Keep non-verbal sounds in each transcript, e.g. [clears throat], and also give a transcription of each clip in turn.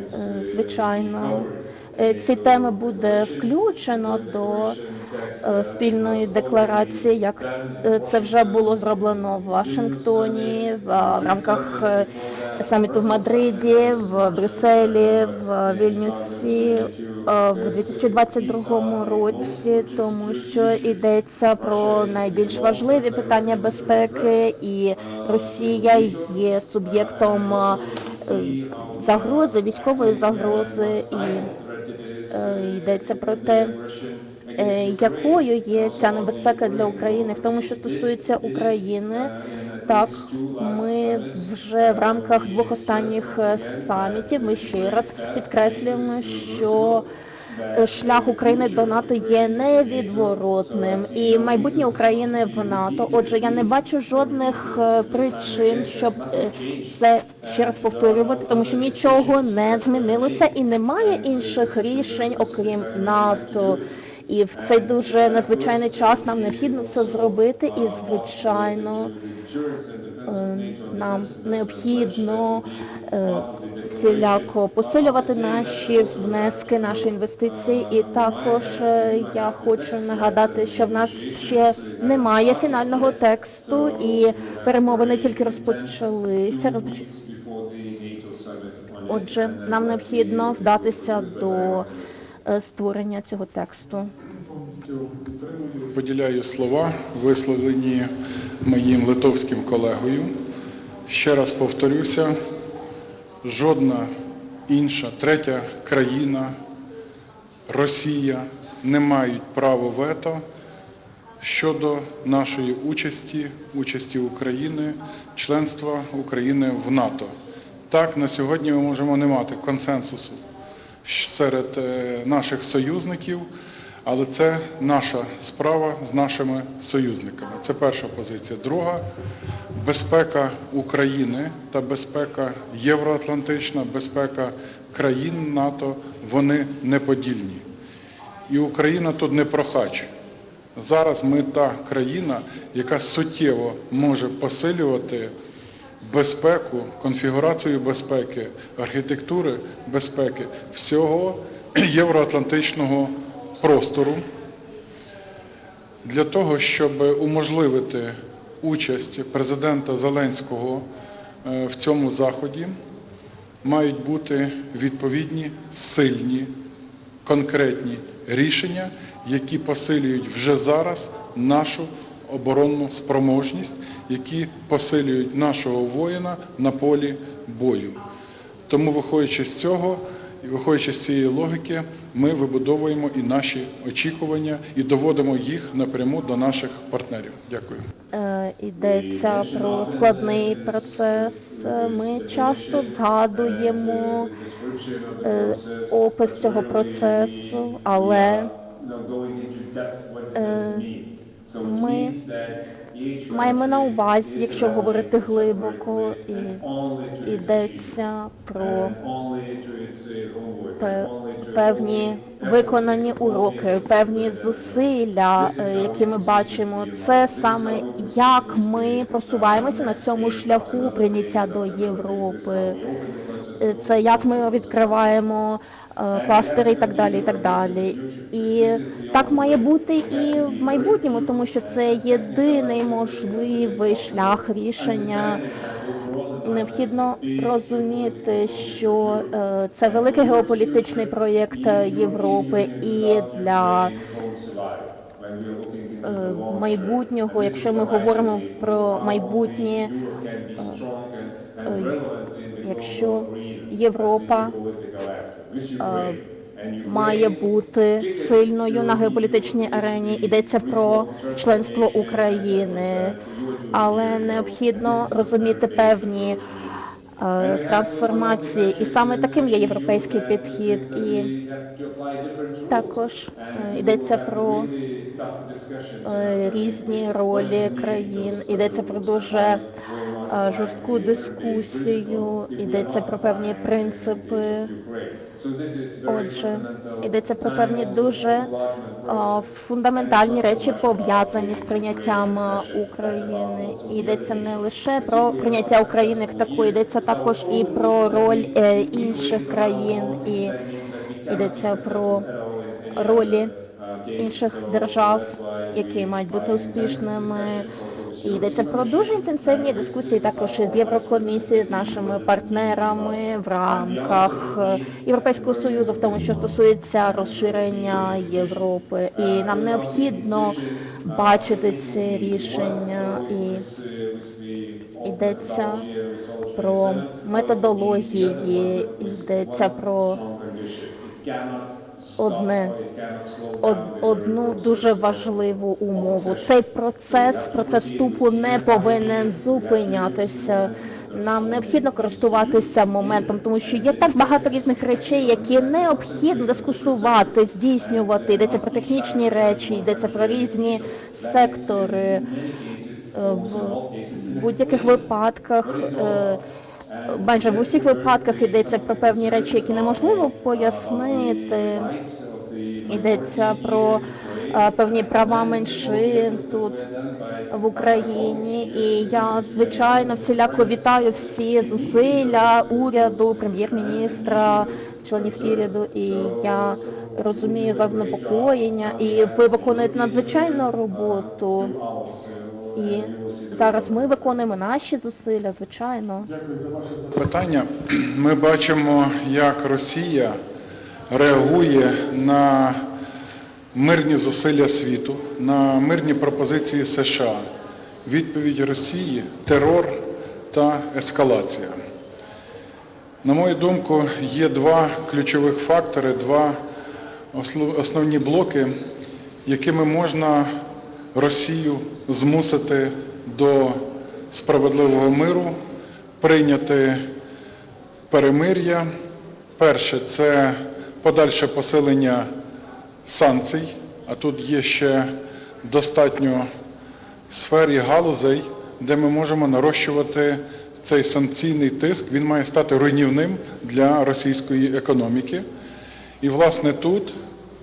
Е, Звичайно, е, ці теми буде включено до е, спільної декларації, як е, це вже було зроблено в Вашингтоні, в е, рамках е, саміту в Мадриді, в Брюсселі, в Вільнюсі е, в 2022 році, тому що йдеться про найбільш важливі питання безпеки, і Росія є суб'єктом е, загрози, військової загрози, і е, йдеться про те, е, якою є ця небезпека для України, в тому, що стосується України. Так, ми вже в рамках двох останніх е, самітів ми ще раз підкреслюємо, що е, шлях України до НАТО є невідворотним і майбутнє України в НАТО. Отже, я не бачу жодних е, причин, щоб е, це ще раз повторювати, тому що нічого не змінилося і немає інших рішень, окрім НАТО. І в цей дуже надзвичайний час нам необхідно це зробити, і звичайно е, нам необхідно е, всіляко посилювати наші внески, наші інвестиції. І також е, я хочу нагадати, що в нас ще немає фінального тексту, і перемовини тільки розпочалися. Розпоч- Отже, нам необхідно вдатися до е, створення цього тексту. Поділяю слова, висловлені моїм литовським колегою. Ще раз повторюся, жодна інша третя країна, Росія не мають права вето щодо нашої участі, участі України, членства України в НАТО. Так, на сьогодні ми можемо не мати консенсусу серед е, наших союзників, але це наша справа з нашими союзниками. Це перша позиція. Друга безпека України та безпека євроатлантична, безпека країн НАТО вони неподільні. І Україна тут не прохач. Зараз ми та країна, яка суттєво може посилювати безпеку, конфігурацію безпеки, архітектури безпеки всього [clears throat] євроатлантичного простору для того, щоб уможливити участь президента Зеленського е, в цьому заході, мають бути відповідні сильні, конкретні рішення, які посилюють вже зараз нашу оборонну спроможність, які посилюють нашого воїна на полі бою. Тому, виходячи з цього, і виходячи з цієї логіки, ми вибудовуємо і наші очікування і доводимо їх напряму до наших партнерів. Дякую. Е, Йдеться про складний процес. Е, Ми часто згадуємо е, опис цього процесу, але ми маємо на увазі, якщо говорити глибоко, і йдеться про певні виконані уроки, певні зусилля, е, які ми бачимо. Це саме як ми просуваємося на цьому шляху прийняття до Європи. Е, Це як ми відкриваємо е, кластери і так далі, і так далі. І так має бути і в майбутньому, тому що це єдиний можливий шлях рішення. Необхідно розуміти, що е, це великий геополітичний проєкт е, Європи і для е, майбутнього, якщо ми говоримо про майбутнє, якщо Європа має бути сильною на геополітичній арені. Йдеться про членство України, але необхідно розуміти певні е, трансформації, і саме таким є європейський підхід. І також е, йдеться про е, різні ролі країн. Йдеться про дуже жорстку дискусію, йдеться про певні принципи. Отже, йдеться про певні дуже е, фундаментальні речі, пов'язані з прийняттям е, України. Йдеться не лише про прийняття України як такої, йдеться також і про роль е, інших країн, і йдеться про ролі інших держав, які мають бути успішними. І йдеться про дуже інтенсивні дискусії також із Єврокомісією, з нашими партнерами в рамках е, Європейського союзу, в тому, що стосується розширення Європи. І нам необхідно бачити ці рішення і йдеться про методології, йдеться про одне од, одну дуже важливу умову. Цей процес, процес вступу не повинен зупинятися. Нам необхідно користуватися моментом, тому що є так багато різних речей, які необхідно дискусувати, здійснювати. Йдеться про технічні речі, йдеться про різні сектори. Е, В будь-яких випадках е, майже в усіх випадках йдеться про певні речі, які неможливо пояснити. Йдеться про е, певні права меншин тут в Україні. І я звичайно всіляко вітаю всі зусилля уряду, прем'єр-міністра, членів уряду. І я розумію занепокоєння. І ви виконуєте надзвичайну роботу. І зараз ми виконуємо наші зусилля, звичайно. Питання. Ми бачимо, як Росія реагує на мирні зусилля світу, на мирні пропозиції США. Відповідь Росії терор та ескалація. На мою думку, є два ключових фактори, два основні блоки, якими можна Росію змусити до справедливого миру, прийняти перемир'я. Перше це подальше посилення санкцій, а тут є ще достатньо сфер і галузей, де ми можемо нарощувати цей санкційний тиск. Він має стати руйнівним для російської економіки. І, власне, тут,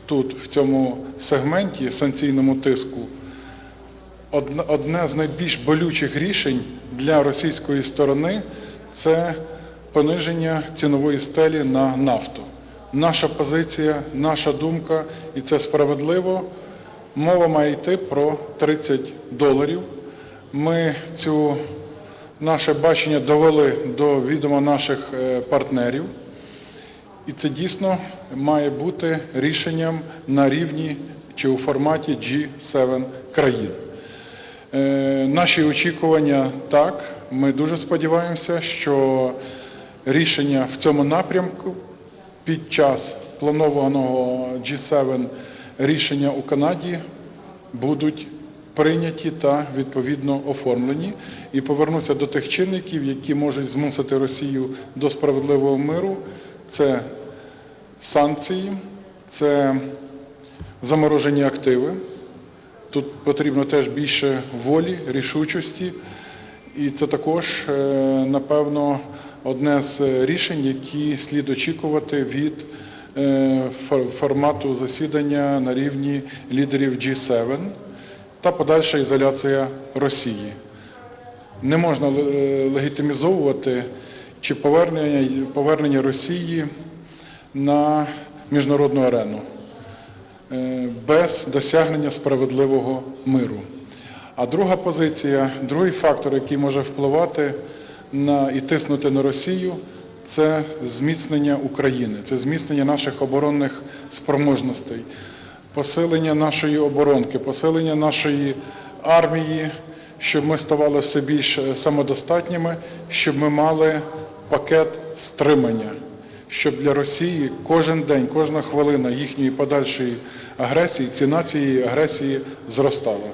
тут, в цьому сегменті санкційному тиску, одне- з найбільш болючих рішень для російської сторони це пониження цінової стелі на нафту. Наша позиція, наша думка, і це справедливо. Мова має йти про 30 доларів. Ми цю наше бачення довели до відома наших е, партнерів. І це дійсно має бути рішенням на рівні чи у форматі G7 країн. Е, Наші очікування так. Ми дуже сподіваємося, що рішення в цьому напрямку під час планованого G7 рішення у Канаді будуть прийняті та відповідно оформлені і повернуться до тих чинників, які можуть змусити Росію до справедливого миру. Це санкції, це заморожені активи. Тут потрібно теж більше волі, рішучості, і це також, е, напевно, одне з рішень, які слід очікувати від е, формату засідання на рівні лідерів G7 та подальша ізоляція Росії. Не можна е, легітимізовувати чи повернення, повернення Росії на міжнародну арену е, без досягнення справедливого миру. А друга позиція, другий фактор, який може впливати на і тиснути на Росію, це зміцнення України, це зміцнення наших оборонних спроможностей, посилення нашої оборонки, посилення нашої армії, щоб ми ставали все більш е, самодостатніми, щоб ми мали пакет стримання, щоб для Росії кожен день, кожна хвилина їхньої подальшої агресії, ціна цієї агресії зростала.